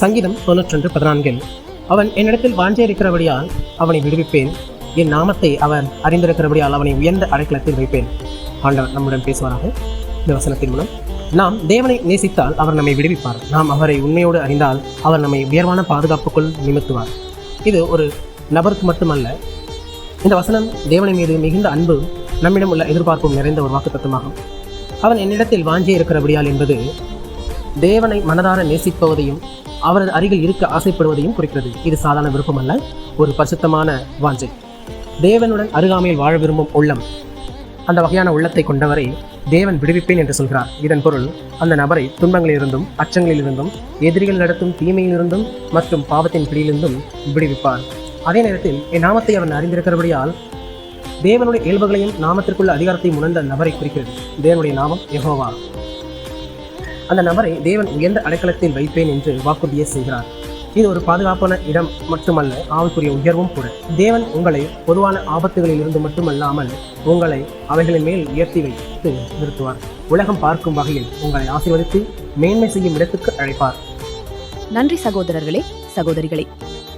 சங்கீதம் தொன்னூற்றொன்று பதினான்கில் அவன் என்னிடத்தில் வாஞ்சியிருக்கிறபடியால் அவனை விடுவிப்பேன். என் நாமத்தை அவன் அறிந்திருக்கிறபடியால் அவனை உயர்ந்த அடைக்கலத்தில் வைப்பேன். ஆண்டவர் நம்முடன் பேசுவாராக. இந்த வசனத்தின் மூலம் நாம் தேவனை நேசித்தால் அவர் நம்மை விடுவிப்பார். நாம் அவரை உண்மையோடு அறிந்தால் அவர் நம்மை உயர்வான பாதுகாப்புக்குள் நிமித்துவார். இது ஒரு நபருக்கு மட்டுமல்ல இந்த வசனம் தேவனை மீது மிகுந்த அன்பு நம்மிடம் உள்ள எதிர்பார்ப்பும் நிறைந்த ஒரு வாக்குத்தத்தமாகும். அவன் என்னிடத்தில் வாஞ்சியே இருக்கிறபடியால் என்பது தேவனை மனதார நேசிப்பவதையும் அவரது அருகில் இருக்க ஆசைப்படுவதையும் குறிக்கிறது. இது சாதாரண விருப்பம் அல்ல ஒரு பரிசுத்தமான வாஞ்சை. தேவனுடன் அருகாமையில் வாழ விரும்பும் உள்ளம் அந்த வகையான உள்ளத்தை கொண்டவரை தேவன் விடுவிப்பேன் என்று சொல்கிறார். இதன் பொருள் அந்த நபரை துன்பங்களிலிருந்தும் அச்சங்களிலிருந்தும் எதிரிகள் நடத்தும் தீமையிலிருந்தும் மற்றும் பாவத்தின் பிடியிலிருந்தும் விடுவிப்பார். அதே நேரத்தில் என் நாமத்தை அவன் அறிந்திருக்கிறபடியால் தேவனுடைய இயல்புகளையும் நாமத்திற்குள்ள அதிகாரத்தையும் உணர்ந்த நபரை குறிக்கிறது. தேவனுடைய நாமம் எகோவா அந்த நபரை தேவன் உயர்ந்த அடைக்கலத்தில் வைப்பேன் என்று வாக்குறுதியை செய்கிறார். இது ஒரு பாதுகாப்பான இடம் மட்டுமல்ல ஆவிக்குரிய உயர்வும் கூட. தேவன் உங்களை பொதுவான ஆபத்துகளில் இருந்து மட்டுமல்லாமல் உங்களை அவைகளின் மேல் உயர்த்தி வைத்து நிறுத்துவார். உலகம் பார்க்கும் வகையில் உங்களை ஆசீர்வதித்து மேன்மை செய்யும் இடத்துக்கு அழைப்பார். நன்றி சகோதரர்களே சகோதரிகளே.